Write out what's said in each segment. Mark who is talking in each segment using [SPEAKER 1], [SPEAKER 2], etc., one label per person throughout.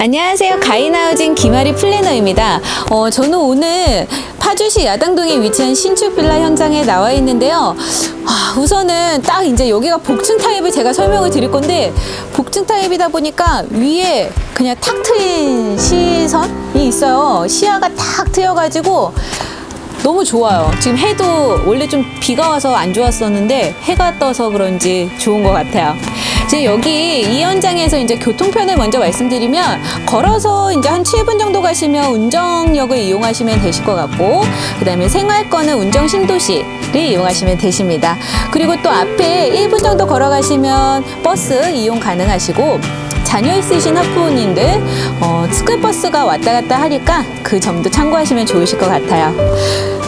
[SPEAKER 1] 안녕하세요. 가이나우진 김아리 플래너입니다. 어, 저는 오늘 파주시 야당동에 위치한 신축 빌라 현장에 나와 있는데요. 아, 우선은 딱 이제 여기가 복층 타입을 제가 설명을 드릴 건데 복층 타입이다 보니까 위에 그냥 탁 트인 시선이 있어요. 시야가 탁 트여가지고 너무 좋아요. 지금 해도 원래 좀 비가 와서 안 좋았었는데 해가 떠서 그런지 좋은 것 같아요. 이제 여기 이 현장에서 이제 교통편을 먼저 말씀드리면 걸어서 이제 한 7분 정도 가시면 운정역을 이용하시면 되실 것 같고 그다음에 생활권은 운정 신도시를 이용하시면 되십니다. 그리고 또 앞에 1분 정도 걸어가시면 버스 이용 가능하시고 자녀 있으신 학부모님들 어, 스쿨버스가 왔다 갔다 하니까 그 점도 참고하시면 좋으실 것 같아요.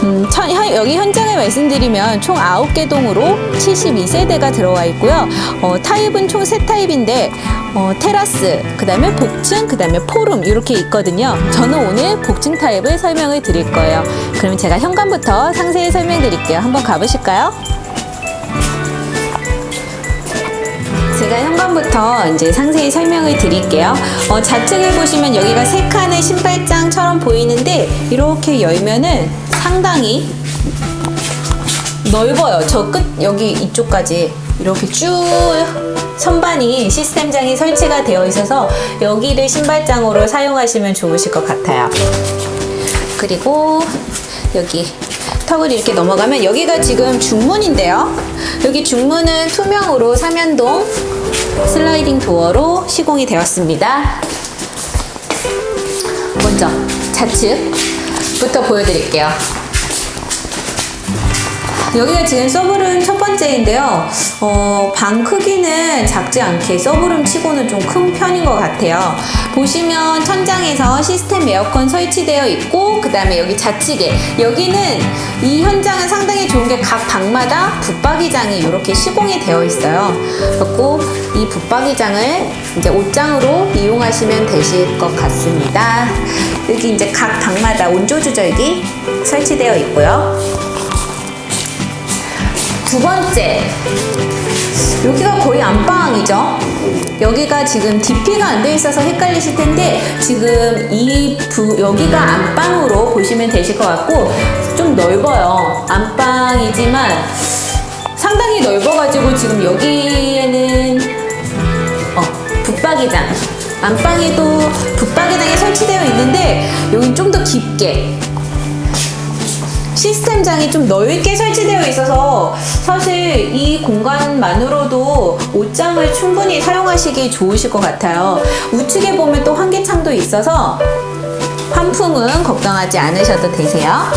[SPEAKER 1] 음, 천- 현- 여기 현장을 말씀드리면 총 9개 동으로 72세대가 들어와 있고요. 어, 타입은 총 세 타입인데 어, 테라스, 그 다음에 복층, 그 다음에 포룸 이렇게 있거든요. 저는 오늘 복층 타입을 설명을 드릴 거예요. 그럼 제가 현관부터 상세히 설명드릴게요. 한번 가보실까요? 제가 현관부터 이제 상세히 설명을 드릴게요. 어, 좌측을 보시면 여기가 세 칸의 신발장처럼 보이는데 이렇게 열면은 상당히 넓어요. 저 끝 여기 이쪽까지 이렇게 쭉 선반이 시스템장이 설치가 되어 있어서 여기를 신발장으로 사용하시면 좋으실 것 같아요. 그리고 여기 턱을 이렇게 넘어가면 여기가 지금 중문인데요. 여기 중문은 투명으로 삼연동 슬라이딩 도어로 시공이 되었습니다. 먼저 좌측부터 보여드릴게요. 여기가 지금 서브룸 첫 번째인데요. 어, 방 크기는 작지 않게 서브룸 치고는 좀 큰 편인 것 같아요. 보시면 천장에서 시스템 에어컨 설치되어 있고, 그 다음에 여기 좌측에, 여기는 이 현 장은 상당히 좋은 게각 방마다 붙박이장이 이렇게 시공이 되어 있어요. 그리고 이 붙박이장을 이제 옷장으로 이용하시면 되실 것 같습니다. 여기 이제 각 방마다 온조 조절기 설치되어 있고요. 두 번째, 여기가 거의 안방이죠. 여기가 지금 DP가 안 돼 있어서 헷갈리실 텐데 지금 이 부, 여기가 안방으로 보시면 되실 것 같고 좀 넓어요. 안방이지만 상당히 넓어가지고 지금 여기에는 어, 붙박이장. 안방에도 붙박이장이 설치되어 있는데 여기 좀 더 깊게 시스템장이 좀 넓게 설치되어 있어서 사실 이 공간만으로도 옷장을 충분히 사용하시기 좋으실 것 같아요. 우측에 보면 또 환기창도 있어서 환풍은 걱정하지 않으셔도 되세요.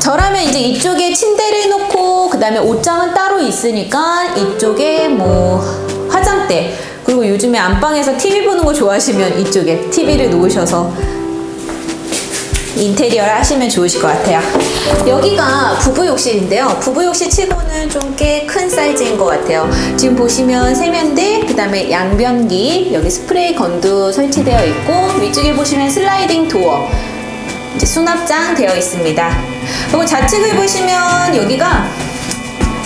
[SPEAKER 1] 저라면 이제 이쪽에 침대를 놓고 그 다음에 옷장은 따로 있으니까 이쪽에 뭐 화장대 그리고 요즘에 안방에서 TV 보는 거 좋아하시면 이쪽에 TV를 놓으셔서 인테리어를 하시면 좋으실 것 같아요. 여기가 부부 욕실인데요. 부부 욕실 치고는 좀 꽤 큰 사이즈인 것 같아요. 지금 보시면 세면대, 그 다음에 양변기, 여기 스프레이 건도 설치되어 있고, 위쪽에 보시면 슬라이딩 도어, 이제 수납장 되어 있습니다. 그리고 좌측을 보시면 여기가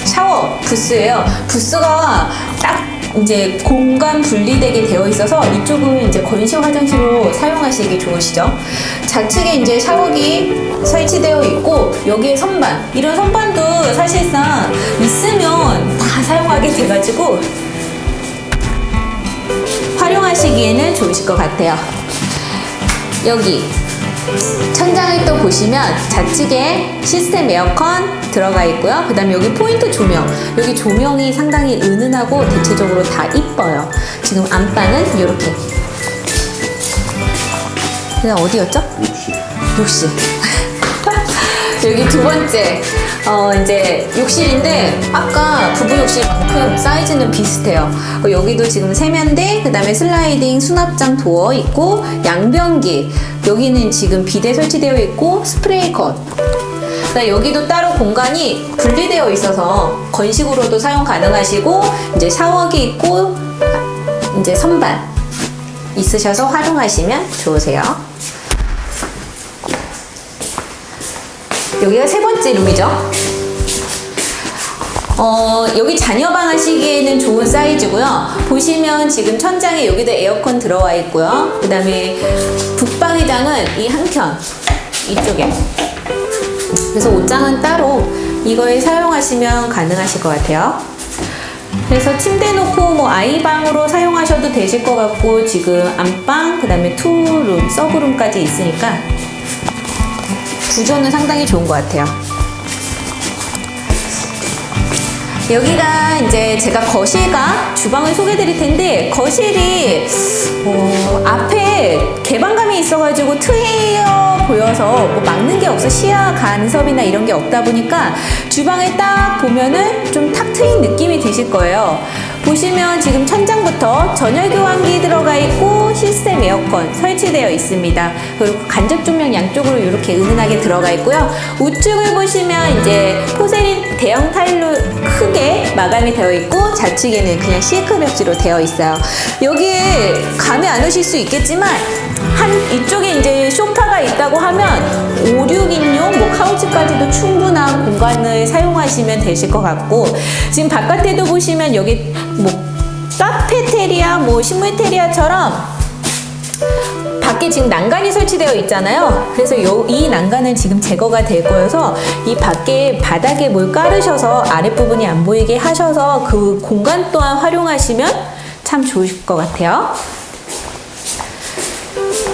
[SPEAKER 1] 샤워 부스예요. 부스가 딱 이제 공간 분리되게 되어 있어서 이쪽은 이제 건식 화장실로 사용하시기 좋으시죠. 좌측에 이제 샤워기 설치되어 있고 여기에 선반 이런 선반도 사실상 있으면 다 사용하게 돼가지고 활용하시기에는 좋으실 것 같아요. 여기 천장을 또 보시면 좌측에 시스템 에어컨 들어가 있고요. 그 다음에 여기 포인트 조명. 여기 조명이 상당히 은은하고 대체적으로 다 이뻐요. 지금 안방은 이렇게. 그다음 어디였죠? 욕실. 여기 두 번째. 어, 이제 욕실인데 아까 부부 욕실만큼 사이즈는 비슷해요. 어, 여기도 지금 세면대, 그 다음에 슬라이딩 수납장 도어 있고 양변기. 여기는 지금 비대 설치되어 있고 스프레이 건. 그다음 여기도 따로 공간이 분리되어 있어서 건식으로도 사용 가능하시고 이제 샤워기 있고 이제 선반 있으셔서 활용하시면 좋으세요. 여기가 세 번째 룸이죠. 어, 여기 자녀 방 하시기에는 좋은 사이즈고요. 보시면 지금 천장에 여기도 에어컨 들어와 있고요. 그 다음에 북방의장은 이 한켠 이쪽에. 그래서 옷장은 따로 이거에 사용하시면 가능하실 것 같아요. 그래서 침대 놓고 뭐 아이방으로 사용하셔도 되실 것 같고 지금 안방 그 다음에 투룸 서브룸까지 있으니까 구조는 상당히 좋은 것 같아요. 여기가 이제 제가 거실과 주방을 소개해 드릴 텐데 거실이 어, 앞에 개방감이 있어가지고 트여 보여서 뭐 막는 게 없어 시야 간섭이나 이런 게 없다 보니까 주방에 딱 보면은 좀 탁 트인 느낌이 드실 거예요. 보시면 지금 천장부터 전열 교환기 들어가 있고 시스템 에어컨 설치되어 있습니다. 그리고 간접 조명 양쪽으로 이렇게 은은하게 들어가 있고요. 우측을 보시면 이제 포세린 대형 타일로 크게 마감이 되어 있고 좌측에는 그냥 시크 벽지로 되어 있어요. 여기에 감이 안 오실 수 있겠지만 한 이쪽에 이제 소파가 있다고 하면 5, 6인용 뭐 카우치까지도 충분한 공간을 사용하시면 되실 것 같고 지금 바깥에도 보시면 여기 뭐 카페테리아 뭐 식물테리아처럼 밖에 지금 난간이 설치되어 있잖아요. 그래서 요, 이 난간은 지금 제거가 될 거여서 이 밖에 바닥에 뭘 깔으셔서 아랫부분이 안 보이게 하셔서 그 공간 또한 활용하시면 참 좋으실 것 같아요.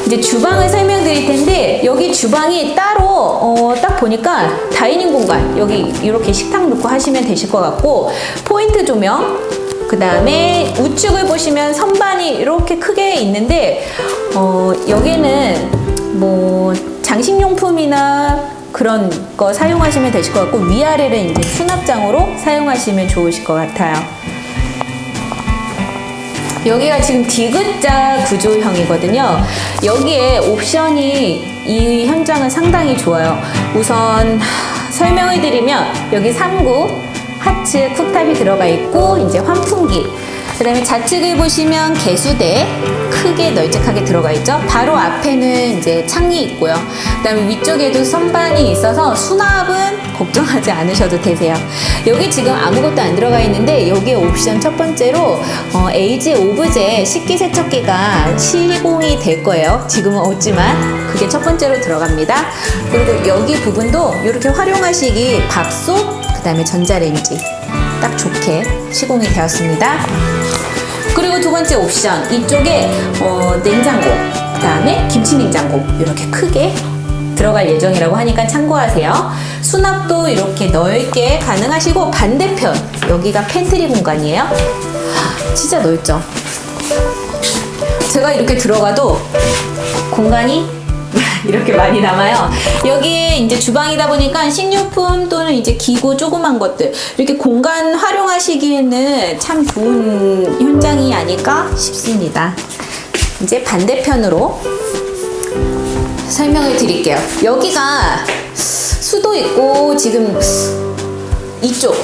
[SPEAKER 1] 이제 주방을 설명드릴 텐데 여기 주방이 따로 어, 딱 보니까 다이닝 공간 여기 이렇게 식탁 놓고 하시면 되실 것 같고 포인트 조명 그 다음에 우측을 보시면 선반이 이렇게 크게 있는데 어, 여기는 뭐 장식용품이나 그런 거 사용하시면 되실 것 같고 위아래를 이제 수납장으로 사용하시면 좋으실 것 같아요. 여기가 지금 디귿자 구조형이거든요. 여기에 옵션이 이 현장은 상당히 좋아요. 우선 설명을 드리면 여기 3구 하츠 쿡탑이 들어가 있고 이제 환풍기 그 다음에 좌측을 보시면 개수대 크게 널찍하게 들어가 있죠. 바로 앞에는 이제 창이 있고요. 그 다음에 위쪽에도 선반이 있어서 수납은 걱정하지 않으셔도 되세요. 여기 지금 아무것도 안 들어가 있는데 여기에 옵션 첫 번째로 어, 에이지 오브제 식기세척기가 시공이 될 거예요. 지금은 없지만 그게 첫 번째로 들어갑니다. 그리고 여기 부분도 이렇게 활용하시기 밥솥 그 다음에 전자레인지 딱 좋게 시공이 되었습니다. 그리고 두 번째 옵션 이쪽에 어, 냉장고 그 다음에 김치 냉장고 이렇게 크게 들어갈 예정이라고 하니까 참고하세요. 수납도 이렇게 넓게 가능하시고 반대편 여기가 팬트리 공간이에요. 진짜 넓죠? 제가 이렇게 들어가도 공간이 이렇게 많이 남아요. 여기에 이제 주방이다 보니까 식료품 또는 이제 기구 조그만 것들 이렇게 공간 활용하시기에는 참 좋은 현장이 아닐까 싶습니다. 이제 반대편으로 설명을 드릴게요. 여기가 수도 있고 지금 이쪽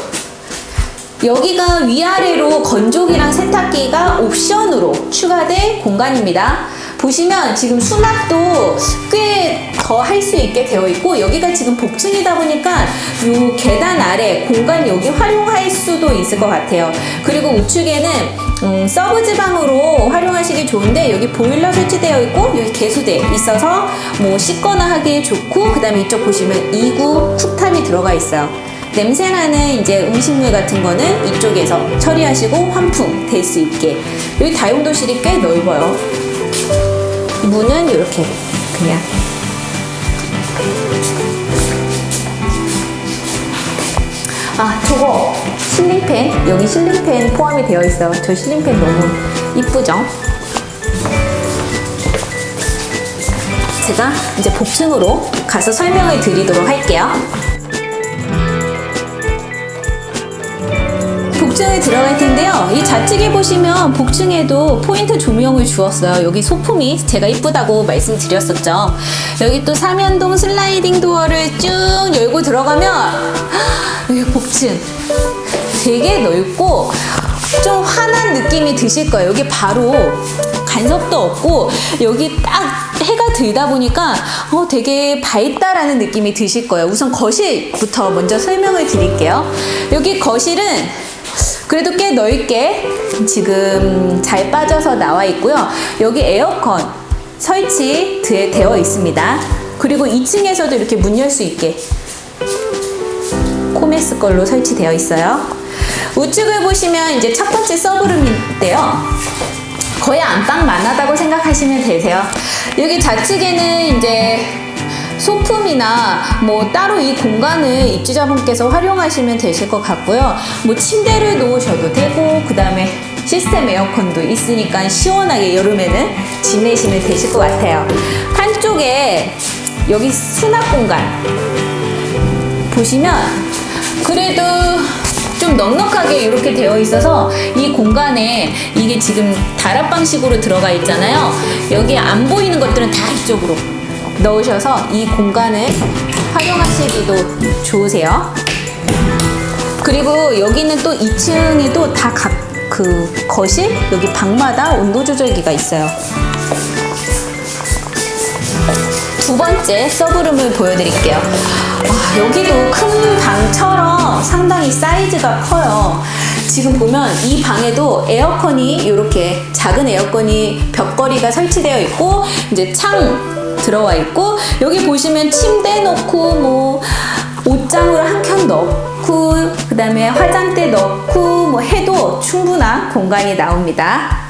[SPEAKER 1] 여기가 위아래로 건조기랑 세탁기가 옵션으로 추가된 공간입니다. 보시면 지금 수납도 꽤 더 할 수 있게 되어 있고 여기가 지금 복층이다 보니까 이 계단 아래 공간 여기 활용할 수도 있을 것 같아요. 그리고 우측에는 음, 서브 지방으로 활용하시기 좋은데 여기 보일러 설치되어 있고 여기 개수대 있어서 뭐 씻거나 하기에 좋고 그 다음에 이쪽 보시면 2구 쿡탑이 들어가 있어요. 냄새나는 이제 음식물 같은 거는 이쪽에서 처리하시고 환풍 될 수 있게 여기 다용도실이 꽤 넓어요. 문은 이렇게 그냥 아 저거 실링팬 여기 실링팬 포함이 되어 있어요. 저 실링팬 너무 이쁘죠? 제가 이제 복층으로 가서 설명을 드리도록 할게요. 복층에 들어갈 텐데요. 이 좌측에 보시면 복층에도 포인트 조명을 주었어요. 여기 소품이 제가 이쁘다고 말씀드렸었죠. 여기 또 삼연동 슬라이딩 도어를 쭉 열고 들어가면 여기 복층 되게 넓고 좀 환한 느낌이 드실 거예요. 여기 바로 간섭도 없고 여기 딱 해가 들다 보니까 어, 되게 밝다라는 느낌이 드실 거예요. 우선 거실부터 먼저 설명을 드릴게요. 여기 거실은 그래도 꽤 넓게 지금 잘 빠져서 나와 있고요. 여기 에어컨 설치 되- 되어 있습니다. 그리고 2층에서도 이렇게 문 열 수 있게 코메스 걸로 설치되어 있어요. 우측을 보시면 이제 첫 번째 서브룸인데요. 거의 안방 만 하다고 생각하시면 되세요. 여기 좌측에는 이제 소품이나 뭐 따로 이 공간을 입주자분께서 활용하시면 되실 것 같고요. 뭐 침대를 놓으셔도 되고 그 다음에 시스템 에어컨도 있으니까 시원하게 여름에는 지내시면 되실 것 같아요. 한쪽에 여기 수납 공간 보시면 그래도 좀 넉넉하게 이렇게 되어 있어서 이 공간에 이게 지금 다락방식으로 들어가 있잖아요. 여기 안 보이는 것들은 다 이쪽으로 넣으셔서 이 공간을 활용하시기도 좋으세요. 그리고 여기는 또 2층에도 다각 그 거실 여기 방마다 온도 조절기가 있어요. 두 번째 서브룸을 보여드릴게요. 와, 여기도 큰 방처럼 상당히 사이즈가 커요. 지금 보면 이 방에도 에어컨이 이렇게 작은 에어컨이 벽걸이가 설치되어 있고 이제 창 들어와 있고 여기 보시면 침대 넣고 뭐 옷장으로 한 켠 넣고 그 다음에 화장대 넣고 뭐 해도 충분한 공간이 나옵니다.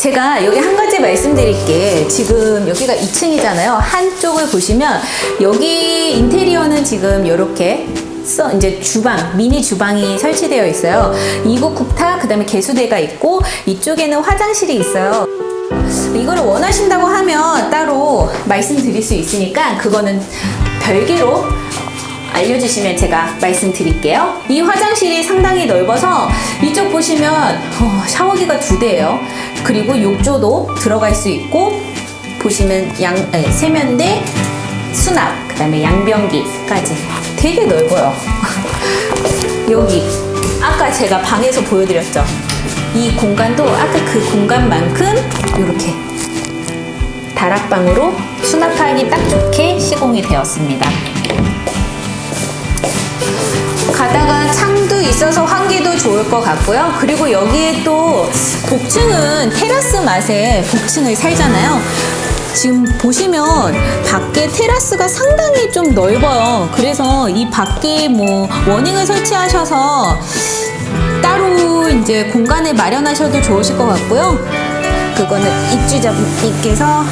[SPEAKER 1] 제가 여기 한 가지 말씀드릴 게 지금 여기가 2층이잖아요. 한쪽을 보시면 여기 인테리어는 지금 이렇게 써 이제 주방 미니 주방이 설치되어 있어요. 이국 국타 그다음에 개수대가 있고 이쪽에는 화장실이 있어요. 이거를 원하신다고 하면 따로 말씀드릴 수 있으니까 그거는 별개로 알려주시면 제가 말씀드릴게요. 이 화장실이 상당히 넓어서 이쪽 보시면 어, 샤워기가 두 대예요. 그리고 욕조도 들어갈 수 있고 보시면 양 아니, 세면대, 수납, 그다음에 양변기까지 되게 넓어요. 여기 아까 제가 방에서 보여드렸죠. 이 공간도 아까 그 공간만큼 이렇게 다락방으로 수납하기 딱 좋게 시공이 되었습니다. 가다가 창도 있어서 환기도 좋을 것 같고요. 그리고 여기에 또 복층은 테라스 맛에 복층을 살잖아요. 지금 보시면 밖에 테라스가 상당히 좀 넓어요. 그래서 이 밖에 뭐 워닝을 설치하셔서 따로 이제 공간을 마련하셔도 좋으실 것 같고요. 그거는 입주자분께서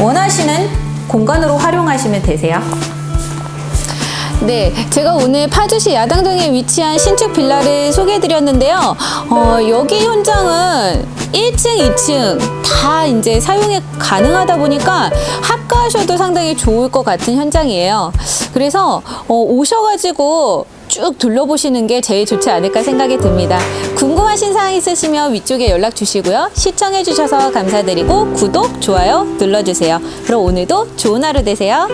[SPEAKER 1] 원하시는 공간으로 활용하시면 되세요. 네, 제가 오늘 파주시 야당동에 위치한 신축 빌라를 소개해드렸는데요. 어, 여기 현장은 1층, 2층 다 이제 사용이 가능하다 보니까 합가하셔도 상당히 좋을 것 같은 현장이에요. 그래서 어, 오셔가지고 쭉 둘러보시는 게 제일 좋지 않을까 생각이 듭니다. 궁금하신 사항 있으시면 위쪽에 연락 주시고요. 시청해 주셔서 감사드리고 구독, 좋아요 눌러주세요. 그럼 오늘도 좋은 하루 되세요.